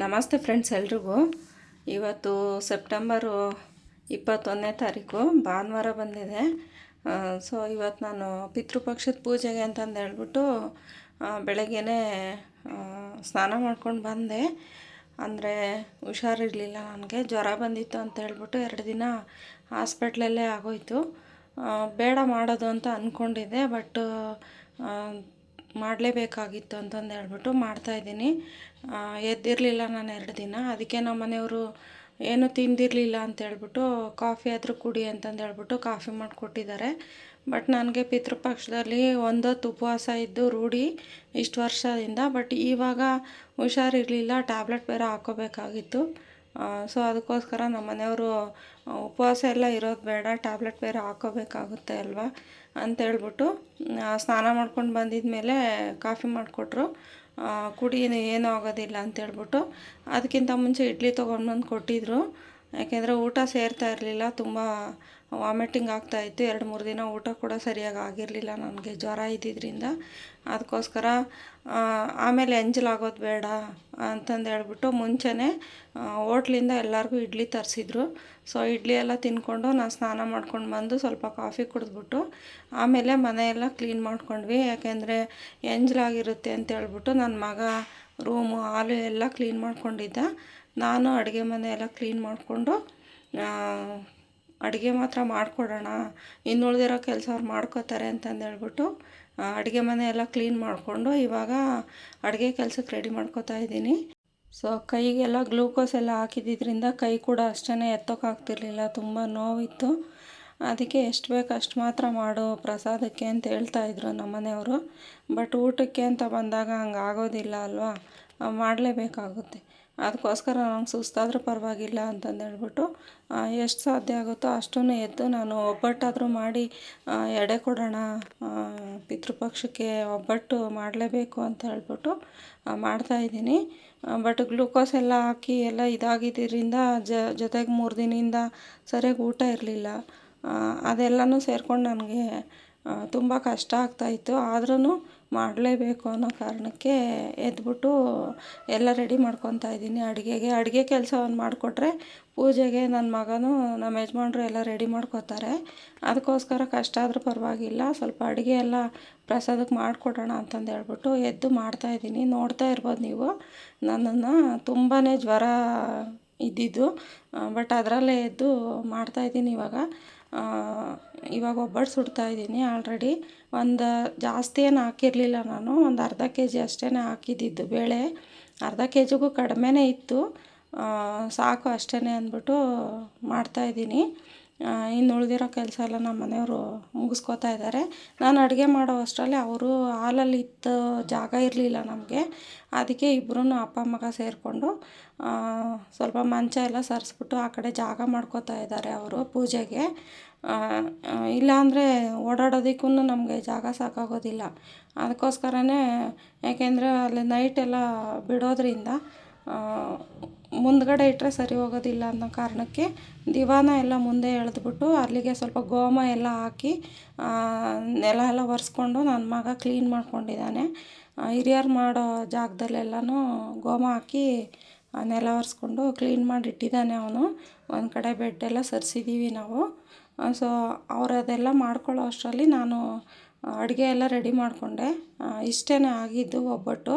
ನಮಸ್ತೆ ಫ್ರೆಂಡ್ಸ್ ಎಲ್ರಿಗೂ. ಇವತ್ತು ಸೆಪ್ಟೆಂಬರು ಇಪ್ಪತ್ತೊಂದನೇ ತಾರೀಕು, ಭಾನುವಾರ ಬಂದಿದೆ. ಸೊ ಇವತ್ತು ನಾನು ಪಿತೃಪಕ್ಷದ ಪೂಜೆಗೆ ಅಂತಂದು ಹೇಳ್ಬಿಟ್ಟು ಬೆಳಗ್ಗೆನೇ ಸ್ನಾನ ಮಾಡ್ಕೊಂಡು ಬಂದೆ. ಅಂದರೆ ಹುಷಾರಿರಲಿಲ್ಲ ನನಗೆ, ಜ್ವರ ಬಂದಿತ್ತು ಅಂತ ಹೇಳ್ಬಿಟ್ಟು ಎರಡು ದಿನ ಹಾಸ್ಪಿಟ್ಲಲ್ಲೇ ಆಗೋಯ್ತು. ಬೇಡ ಮಾಡೋದು ಅಂತ ಅಂದ್ಕೊಂಡಿದ್ದೆ ಬಟ್ ಮಾಡಲೇಬೇಕಾಗಿತ್ತು ಅಂತಂದು ಹೇಳ್ಬಿಟ್ಟು ಮಾಡ್ತಾಯಿದ್ದೀನಿ ಎದ್ದಿರಲಿಲ್ಲ ನಾನು ಎರಡು ದಿನ. ಅದಕ್ಕೆ ನಮ್ಮ ಮನೆಯವರು ಏನು ತಿಂದಿರಲಿಲ್ಲ ಅಂತ ಹೇಳ್ಬಿಟ್ಟು ಕಾಫಿ ಆದರೂ ಕುಡಿ ಅಂತಂದು ಹೇಳ್ಬಿಟ್ಟು ಕಾಫಿ ಮಾಡಿಕೊಟ್ಟಿದ್ದಾರೆ. ಬಟ್ ನನಗೆ ಪಿತೃಪಕ್ಷದಲ್ಲಿ ಒಂದೊತ್ತು ಉಪವಾಸ ಇದ್ದು ರೂಢಿ ಇಷ್ಟು ವರ್ಷದಿಂದ. ಬಟ್ ಇವಾಗ ಹುಷಾರಿರಲಿಲ್ಲ, ಟ್ಯಾಬ್ಲೆಟ್ ಬೇರೆ ಹಾಕೋಬೇಕಾಗಿತ್ತು. ಸೊ ಅದಕ್ಕೋಸ್ಕರ ನಮ್ಮ ಮನೆಯವರು ಉಪವಾಸ ಎಲ್ಲ ಇರೋದು ಬೇಡ ಟ್ಯಾಬ್ಲೆಟ್ ಬೇರೆ ಹಾಕೋಬೇಕಾಗುತ್ತೆ ಅಲ್ವಾ? ಅಂತೇಳ್ಬಿಟ್ಟು ಸ್ನಾನ ಮಾಡ್ಕೊಂಡು ಬಂದಿದ ಮೇಲೆ ಕಾಫಿ ಮಾಡಿಕೊಟ್ರು. ಕುಡಿ ಏನೂ ಆಗೋದಿಲ್ಲ ಅಂತೇಳ್ಬಿಟ್ಟು ಅದಕ್ಕಿಂತ ಮುಂಚೆ ಇಡ್ಲಿ ತೊಗೊಂಡ್ಬಂದು ಕೊಟ್ಟಿದ್ರು. ಯಾಕೆಂದರೆ ಊಟ ಸೇರ್ತಾ ಇರಲಿಲ್ಲ, ತುಂಬ ವಾಮಿಟಿಂಗ್ ಆಗ್ತಾಯಿತ್ತು ಎರಡು ಮೂರು ದಿನ ಊಟ ಕೂಡ ಸರಿಯಾಗಿ ಆಗಿರಲಿಲ್ಲ ನನಗೆ, ಜ್ವರ ಇದ್ದಿದ್ದರಿಂದ ಅದಕ್ಕೋಸ್ಕರ ಆಮೇಲೆ ಎಂಜಲಾಗೋದು ಬೇಡ ಅಂತಂದು ಹೇಳ್ಬಿಟ್ಟು ಮುಂಚೆನೇ ಹೋಟ್ಲಿಂದ ಎಲ್ಲರಿಗೂ ಇಡ್ಲಿ ತರಿಸಿದ್ರು. ಸೊ, ಇಡ್ಲಿ ಎಲ್ಲ ತಿನ್ಕೊಂಡು ನಾನು ಸ್ನಾನ ಮಾಡ್ಕೊಂಡು ಬಂದು ಸ್ವಲ್ಪ ಕಾಫಿ ಕುಡಿದ್ಬಿಟ್ಟು, ಆಮೇಲೆ ಮನೆಯೆಲ್ಲ ಕ್ಲೀನ್ ಮಾಡ್ಕೊಂಡ್ವಿ. ಯಾಕೆಂದರೆ ಎಂಜಲಾಗಿರುತ್ತೆ ಅಂತ ಹೇಳ್ಬಿಟ್ಟು ನನ್ನ ಮಗ ರೂಮು, ಹಾಲು ಎಲ್ಲ ಕ್ಲೀನ್ ಮಾಡ್ಕೊಂಡಿದ್ದ. ನಾನು ಅಡುಗೆ ಮನೆ ಎಲ್ಲ ಕ್ಲೀನ್ ಮಾಡಿಕೊಂಡು ಅಡುಗೆ ಮಾತ್ರ ಮಾಡಿಕೊಡೋಣ ಇನ್ನು ಉಳಿದಿರೋ ಕೆಲಸ ಅವ್ರು ಮಾಡ್ಕೋತಾರೆ ಅಂತಂದೇಳ್ಬಿಟ್ಟು ಅಡುಗೆ ಮನೆ ಎಲ್ಲ ಕ್ಲೀನ್ ಮಾಡಿಕೊಂಡು ಇವಾಗ ಅಡುಗೆ ಕೆಲಸಕ್ಕೆ ರೆಡಿ ಮಾಡ್ಕೋತಾ ಇದ್ದೀನಿ. ಸೊ ಕೈಗೆಲ್ಲ ಗ್ಲೂಕೋಸ್ ಎಲ್ಲ ಹಾಕಿದ್ದಿದ್ರಿಂದ ಕೈ ಕೂಡ ಅಷ್ಟೇ ಎತ್ತೋಕ್ಕಾಗ್ತಿರ್ಲಿಲ್ಲ ತುಂಬ ನೋವಿತ್ತು. ಅದಕ್ಕೆ ಎಷ್ಟು ಬೇಕು ಅಷ್ಟು ಮಾತ್ರ ಮಾಡು ಪ್ರಸಾದಕ್ಕೆ ಅಂತ ಹೇಳ್ತಾ ಇದ್ರು ನಮ್ಮ ಮನೆಯವರು ಬಟ್ ಊಟಕ್ಕೆ ಅಂತ ಬಂದಾಗ ಹಂಗೆ ಆಗೋದಿಲ್ಲ ಅಲ್ವಾ? ಮಾಡಲೇಬೇಕಾಗುತ್ತೆ. ಅದಕ್ಕೋಸ್ಕರ ನಂಗೆ ಸುಸ್ತಾದರೂ ಪರವಾಗಿಲ್ಲ ಅಂತಂದು ಹೇಳ್ಬಿಟ್ಟು ಎಷ್ಟು ಸಾಧ್ಯ ಆಗುತ್ತೋ ಅಷ್ಟೂ ಎದ್ದು ನಾನು ಒಬ್ಬಟ್ಟಾದರೂ ಮಾಡಿ ಎಡೆ ಕೊಡೋಣ ಪಿತೃಪಕ್ಷಕ್ಕೆ ಒಬ್ಬಟ್ಟು ಮಾಡಲೇಬೇಕು ಅಂತ ಹೇಳ್ಬಿಟ್ಟು ಮಾಡ್ತಾಯಿದ್ದೀನಿ ಬಟ್ ಗ್ಲೂಕೋಸ್ ಎಲ್ಲ ಹಾಕಿ ಎಲ್ಲ ಇದಾಗಿದ್ದರಿಂದ ಜೊತೆಗೆ ಮೂರು ದಿನದಿಂದ ಸರಿಯಾಗಿ ಊಟ ಇರಲಿಲ್ಲ. ಅದೆಲ್ಲನೂ ಸೇರ್ಕೊಂಡು ನನಗೆ ತುಂಬ ಕಷ್ಟ ಆಗ್ತಾಯಿತ್ತು ಆದ್ರೂ ಮಾಡಲೇಬೇಕು ಅನ್ನೋ ಕಾರಣಕ್ಕೆ ಎದ್ಬಿಟ್ಟು ಎಲ್ಲ ರೆಡಿ ಮಾಡ್ಕೊತಾ ಇದ್ದೀನಿ ಅಡುಗೆಗೆ. ಅಡುಗೆ ಕೆಲಸವನ್ನು ಮಾಡಿಕೊಟ್ರೆ ಪೂಜೆಗೆ ನನ್ನ ಮಗನೂ ನಮ್ಮ ಯಜಮಾನ್ರು ಎಲ್ಲ ರೆಡಿ ಮಾಡ್ಕೋತಾರೆ. ಅದಕ್ಕೋಸ್ಕರ ಕಷ್ಟ ಆದರೂ ಪರವಾಗಿಲ್ಲ. ಸ್ವಲ್ಪ ಅಡುಗೆ ಎಲ್ಲ ಪ್ರಸಾದಕ್ಕೆ ಮಾಡಿಕೊಡೋಣ ಅಂತಂದು ಹೇಳ್ಬಿಟ್ಟು ಎದ್ದು ಮಾಡ್ತಾಯಿದ್ದೀನಿ ನೋಡ್ತಾ ಇರ್ಬೋದು ನೀವು. ನನ್ನನ್ನು ತುಂಬಾ ಜ್ವರ ಇದ್ದಿದ್ದು. ಬಟ್ ಅದರಲ್ಲೇ ಎದ್ದು ಮಾಡ್ತಾಯಿದ್ದೀನಿ ಇವಾಗ. ಆ, ಇವಾಗ ಒಬ್ಬಟ್ಟು ಸುಡ್ತಾ ಇದ್ದೀನಿ ಆಲ್ರೆಡಿ ಒಂದು ಜಾಸ್ತಿ ಏನು ಹಾಕಿರಲಿಲ್ಲ ನಾನು, ಒಂದು ಅರ್ಧ ಕೆ ಜಿ ಅಷ್ಟೇ ಹಾಕಿದ್ದಿದ್ದು ಬೇಳೆ. ಅರ್ಧ ಕೆ ಜಿಗೂ ಕಡಿಮೆನೇ ಇತ್ತು. ಸಾಕು ಅಷ್ಟೇ ಅಂದ್ಬಿಟ್ಟು ಮಾಡ್ತಾಯಿದ್ದೀನಿ ಇನ್ನು ಉಳಿದಿರೋ ಕೆಲಸ ಎಲ್ಲ ನಮ್ಮ ಮನೆಯವರು ಮುಗಿಸ್ಕೊತಾ ಇದ್ದಾರೆ. ನಾನು ಅಡುಗೆ ಮಾಡೋ ಅಷ್ಟರಲ್ಲಿ ಅವರು ಹಾಲಲ್ಲಿ ಇತ್ತು ಜಾಗ ಇರಲಿಲ್ಲ ನಮಗೆ. ಅದಕ್ಕೆ ಇಬ್ಬರೂ ಅಪ್ಪ ಮಗ ಸೇರಿಕೊಂಡು ಸ್ವಲ್ಪ ಮಂಚ ಎಲ್ಲ ಸರಿಸ್ಬಿಟ್ಟು ಆ ಕಡೆ ಜಾಗ ಮಾಡ್ಕೋತಾ ಇದ್ದಾರೆ ಅವರು ಪೂಜೆಗೆ. ಇಲ್ಲಾಂದರೆ ಓಡಾಡೋದಕ್ಕೂ ನಮಗೆ ಜಾಗ ಸಾಕಾಗೋದಿಲ್ಲ. ಅದಕ್ಕೋಸ್ಕರನೇ ಯಾಕೆಂದರೆ ಅಲ್ಲಿ ನೈಟೆಲ್ಲ ಬಿಡೋದ್ರಿಂದ ಮುಂದ್ಗಡೆ ಇಟ್ಟರೆ ಸರಿ ಹೋಗೋದಿಲ್ಲ ಅನ್ನೋ ಕಾರಣಕ್ಕೆ ದಿವಾನ ಎಲ್ಲ ಮುಂದೆ ಎಳೆದ್ಬಿಟ್ಟು ಅಲ್ಲಿಗೆ ಸ್ವಲ್ಪ ಗೋಮ ಎಲ್ಲ ಹಾಕಿ ನೆಲ ಎಲ್ಲ ಒರೆಸ್ಕೊಂಡು ನನ್ನ ಮಗ ಕ್ಲೀನ್ ಮಾಡ್ಕೊಂಡಿದ್ದಾನೆ. ಹಿರಿಯರು ಮಾಡೋ ಜಾಗದಲ್ಲೆಲ್ಲನೂ ಗೋಮ ಹಾಕಿ ನೆಲ ಒರೆಸ್ಕೊಂಡು ಕ್ಲೀನ್ ಮಾಡಿ ಇಟ್ಟಿದ್ದಾನೆ ಅವನು. ಒಂದು ಕಡೆ ಬೆಡ್ಡೆಲ್ಲ ಸರಿಸಿದ್ದೀವಿ ನಾವು. ಸೊ ಅವ್ರು ಅದೆಲ್ಲ ಮಾಡ್ಕೊಳ್ಳೋ ಅಷ್ಟರಲ್ಲಿ ನಾನು ಅಡುಗೆ ಎಲ್ಲ ರೆಡಿ ಮಾಡಿಕೊಂಡೆ. ಇಷ್ಟೇ ಆಗಿದ್ದು ಒಬ್ಬಟ್ಟು.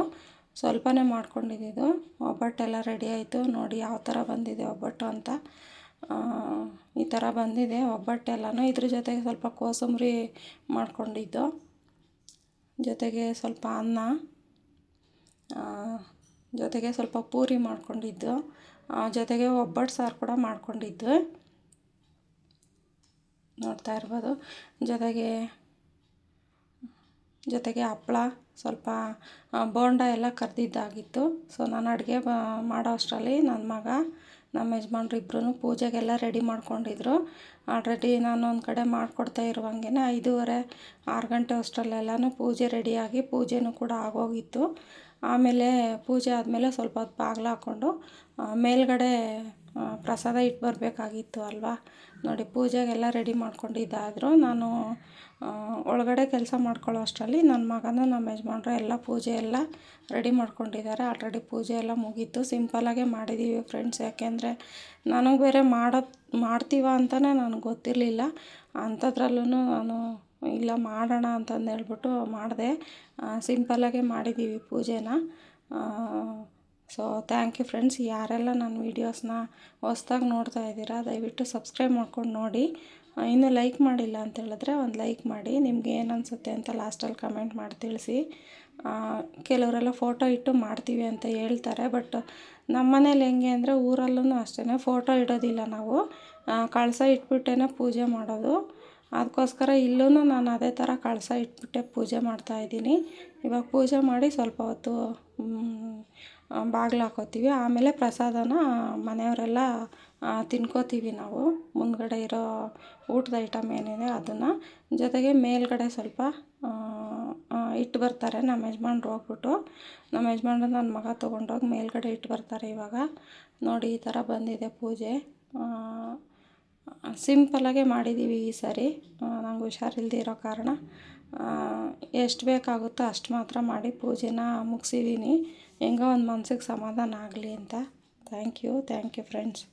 ಸ್ವಲ್ಪನೇ ಮಾಡ್ಕೊಂಡಿದ್ದು ಒಬ್ಬಟ್ಟೆಲ್ಲ ರೆಡಿ ಆಯಿತು. ನೋಡಿ ಯಾವ ಥರ ಬಂದಿದೆ ಒಬ್ಬಟ್ಟು ಅಂತ. ಈ ಥರ ಬಂದಿದೆ ಒಬ್ಬಟ್ಟೆಲ್ಲನೂ. ಇದ್ರ ಜೊತೆಗೆ ಸ್ವಲ್ಪ ಕೋಸಂಬರಿ ಮಾಡಿಕೊಂಡಿದ್ದು. ಜೊತೆಗೆ ಸ್ವಲ್ಪ ಅನ್ನ. ಜೊತೆಗೆ ಸ್ವಲ್ಪ ಪೂರಿ ಮಾಡ್ಕೊಂಡಿದ್ದು. ಜೊತೆಗೆ ಒಬ್ಬಟ್ಟು ಸಾರು ಕೂಡ ಮಾಡ್ಕೊಂಡಿದ್ದು. ನೋಡ್ತಾ ಇರ್ಬೋದು. ಜೊತೆಗೆ ಜೊತೆಗೆ ಹಪ್ಳ, ಸ್ವಲ್ಪ ಬೋಂಡ ಎಲ್ಲ ಕರೆದಿದ್ದಾಗಿತ್ತು. ಸೊ ನಾನು ಅಡುಗೆ ಮಾಡೋ ಅಷ್ಟರಲ್ಲಿ ನನ್ನ ಮಗ, ನಮ್ಮ ಯಜಮಾನ್ರು ಇಬ್ಬರೂ ಪೂಜೆಗೆಲ್ಲ ರೆಡಿ ಮಾಡ್ಕೊಂಡಿದ್ರು. ಆಲ್ರೆಡಿ ನಾನು ಒಂದು ಕಡೆ ಮಾಡಿಕೊಡ್ತಾ ಇರುವಂಗೆ ಐದೂವರೆ, ಆರು ಗಂಟೆ ಅಷ್ಟರಲ್ಲೆಲ್ಲನೂ ಪೂಜೆ ರೆಡಿಯಾಗಿ ಪೂಜೆನೂ ಕೂಡ ಆಗೋಗಿತ್ತು. ಆಮೇಲೆ ಪೂಜೆ ಆದಮೇಲೆ ಸ್ವಲ್ಪ ಹೊತ್ತು ಬಾಗಿಲು ಹಾಕ್ಕೊಂಡು ಮೇಲುಗಡೆ ಪ್ರಸಾದ ಇಟ್ಟು ಬರಬೇಕಾಗಿತ್ತು ಅಲ್ವಾ? ನೋಡಿ, ಪೂಜೆಗೆಲ್ಲ ರೆಡಿ ಮಾಡ್ಕೊಂಡಿದ್ದಾದರೂ. ನಾನು ಒಳಗಡೆ ಕೆಲಸ ಮಾಡ್ಕೊಳ್ಳೋ ಅಷ್ಟರಲ್ಲಿ ನನ್ನ ಮಗನೂ ನಮ್ಮ ಯಜಮಾನ್ರು ಎಲ್ಲ ಪೂಜೆ ಎಲ್ಲ ರೆಡಿ ಮಾಡ್ಕೊಂಡಿದ್ದಾರೆ. ಆಲ್ರೆಡಿ ಪೂಜೆ ಎಲ್ಲ ಮುಗೀತು. ಸಿಂಪಲಾಗೆ ಮಾಡಿದ್ದೀವಿ ಫ್ರೆಂಡ್ಸ್ ಯಾಕೆಂದರೆ ನನಗೆ ಬೇರೆ ಮಾಡೋ, ಮಾಡ್ತೀವ ಅಂತಲೇ ನನಗೆ ಗೊತ್ತಿರಲಿಲ್ಲ. ಅಂಥದ್ರಲ್ಲೂ ನಾನು, ಇಲ್ಲ ಮಾಡೋಣ ಅಂತಂದು ಹೇಳ್ಬಿಟ್ಟು ಮಾಡಿದೆ ಸಿಂಪಲ್ಲಾಗೆ ಮಾಡಿದ್ದೀವಿ ಪೂಜೆನ. ಸೊ ಥ್ಯಾಂಕ್ ಯು ಫ್ರೆಂಡ್ಸ್ ಯಾರೆಲ್ಲ ನನ್ನ ವೀಡಿಯೋಸ್ನ ಹೊಸ್ದಾಗಿ ನೋಡ್ತಾ ಇದ್ದೀರಾ, ದಯವಿಟ್ಟು ಸಬ್ಸ್ಕ್ರೈಬ್ ಮಾಡ್ಕೊಂಡು ನೋಡಿ. ಇನ್ನೂ ಲೈಕ್ ಮಾಡಿಲ್ಲ ಅಂತ ಹೇಳಿದ್ರೆ ಒಂದು ಲೈಕ್ ಮಾಡಿ. ನಿಮ್ಗೆ ಏನು ಅನಿಸುತ್ತೆ ಅಂತ ಲಾಸ್ಟಲ್ಲಿ ಕಮೆಂಟ್ ಮಾಡಿ ತಿಳಿಸಿ. ಕೆಲವರೆಲ್ಲ ಫೋಟೋ ಇಟ್ಟು ಮಾಡ್ತೀವಿ ಅಂತ ಹೇಳ್ತಾರೆ ಬಟ್ ನಮ್ಮ ಮನೇಲಿ ಹೆಂಗೆ ಅಂದರೆ ಊರಲ್ಲೂ ಅಷ್ಟೇ ಫೋಟೋ ಇಡೋದಿಲ್ಲ ನಾವು. ಕಳಸ ಇಟ್ಬಿಟ್ಟೇ ಪೂಜೆ ಮಾಡೋದು. ಅದಕ್ಕೋಸ್ಕರ ಇಲ್ಲೂ ನಾನು ಅದೇ ಥರ ಕಳಸ ಇಟ್ಬಿಟ್ಟೆ ಪೂಜೆ ಮಾಡ್ತಾಯಿದ್ದೀನಿ ಇವಾಗ ಪೂಜೆ ಮಾಡಿ ಸ್ವಲ್ಪ ಹೊತ್ತು ಬಾಗಿಲು ಹಾಕೋತೀವಿ. ಆಮೇಲೆ ಪ್ರಸಾದನ ಮನೆಯವರೆಲ್ಲ ತಿನ್ಕೋತೀವಿ ನಾವು. ಮುಂದುಗಡೆ ಇರೋ ಊಟದ ಐಟಮ್ ಏನಿದೆ ಅದನ್ನು. ಜೊತೆಗೆ ಮೇಲ್ಗಡೆ ಸ್ವಲ್ಪ ಇಟ್ಟು ಬರ್ತಾರೆ ನಮ್ಮ ಯಜಮಾನ್ರು ಹೋಗ್ಬಿಟ್ಟು. ನಮ್ಮ ಯಜಮಾನ್ರು ನನ್ನ ಮಗ ತೊಗೊಂಡೋಗಿ ಮೇಲ್ಗಡೆ ಇಟ್ಟು ಬರ್ತಾರೆ ಇವಾಗ. ನೋಡಿ, ಈ ಥರ ಬಂದಿದೆ ಪೂಜೆ. ಸಿಂಪಲ್ಲಾಗೇ ಮಾಡಿದ್ದೀವಿ ಈ ಸರಿ. ನಂಗೆ ಹುಷಾರಿಲ್ಲದೆ ಇರೋ ಕಾರಣ ಎಷ್ಟು ಬೇಕಾಗುತ್ತೋ ಅಷ್ಟು ಮಾತ್ರ ಮಾಡಿ ಪೂಜೆನ ಮುಗಿಸಿದ್ದೀನಿ ಹೆಂಗೋ ಒಂದು ಮನಸ್ಸಿಗೆ ಸಮಾಧಾನ ಆಗಲಿ ಅಂತ. Thank you thank you friends